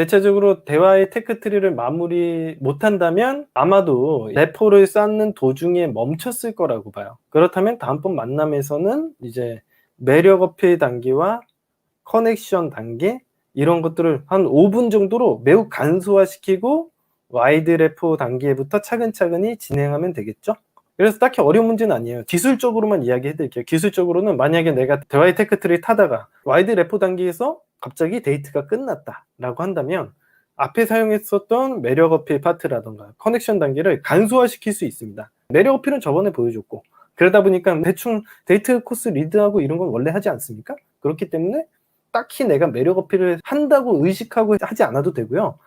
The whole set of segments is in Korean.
대체적으로 대화의 테크트리를 마무리 못한다면 아마도 레포를 쌓는 도중에 멈췄을 거라고 봐요. 그렇다면 다음번 만남에서는 이제 매력 어필 단계와 커넥션 단계 이런 것들을 한 5분 정도로 매우 간소화시키고 와이드 레포 단계부터 차근차근히 진행하면 되겠죠. 그래서 딱히 어려운 문제는 아니에요. 기술적으로만 이야기해 드릴게요. 기술적으로는 만약에 내가 대화의 테크트리 타다가 와이드 레포 단계에서 갑자기 데이트가 끝났다라고 한다면 앞에 사용했었던 매력 어필 파트라던가 커넥션 단계를 간소화시킬 수 있습니다. 매력 어필은 저번에 보여줬고 그러다 보니까 대충 데이트 코스 리드하고 이런 건 원래 하지 않습니까? 그렇기 때문에 딱히 내가 매력 어필을 한다고 의식하고 하지 않아도 되고요.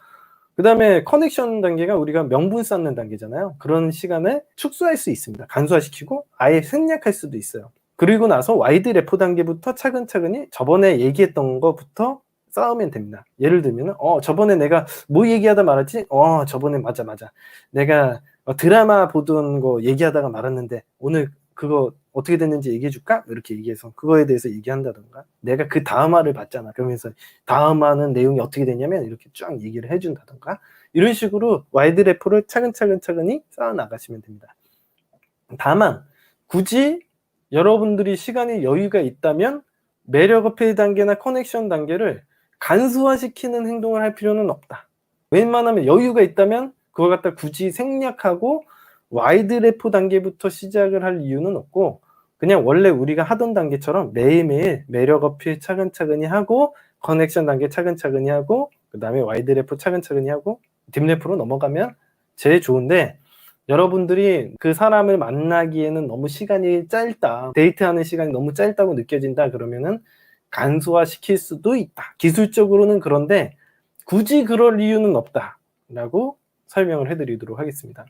그 다음에 커넥션 단계가 우리가 명분 쌓는 단계잖아요. 그런 시간을 축소할 수 있습니다. 간소화시키고 아예 생략할 수도 있어요. 그리고 나서 와이드 레포 단계부터 차근차근히 저번에 얘기했던 것부터 쌓으면 됩니다. 예를 들면, 어, 저번에 내가 뭐 얘기하다 말았지? 어, 저번에 맞아, 맞아. 내가 어, 드라마 보던 거 얘기하다가 말았는데, 오늘 그거 어떻게 됐는지 얘기해 줄까? 이렇게 얘기해서 그거에 대해서 얘기한다던가. 내가 그 다음화를 봤잖아. 그러면서 다음화는 내용이 어떻게 되냐면 이렇게 쫙 얘기를 해 준다던가. 이런 식으로 와이드 레포를 차근차근 차근히 쌓아 나가시면 됩니다. 다만, 굳이 여러분들이 시간이 여유가 있다면 매력 어필 단계나 커넥션 단계를 간소화시키는 행동을 할 필요는 없다. 웬만하면 여유가 있다면 그걸 갖다 굳이 생략하고 와이드 레포 단계부터 시작을 할 이유는 없고 그냥 원래 우리가 하던 단계처럼 매일매일 매력 어필 차근차근히 하고 커넥션 단계 차근차근히 하고 그 다음에 와이드 레포 차근차근히 하고 딥 레포로 넘어가면 제일 좋은데 여러분들이 그 사람을 만나기에는 너무 시간이 짧다. 데이트하는 시간이 너무 짧다고 느껴진다. 그러면은 간소화 시킬 수도 있다. 기술적으로는 그런데 굳이 그럴 이유는 없다. 라고 설명을 해드리도록 하겠습니다.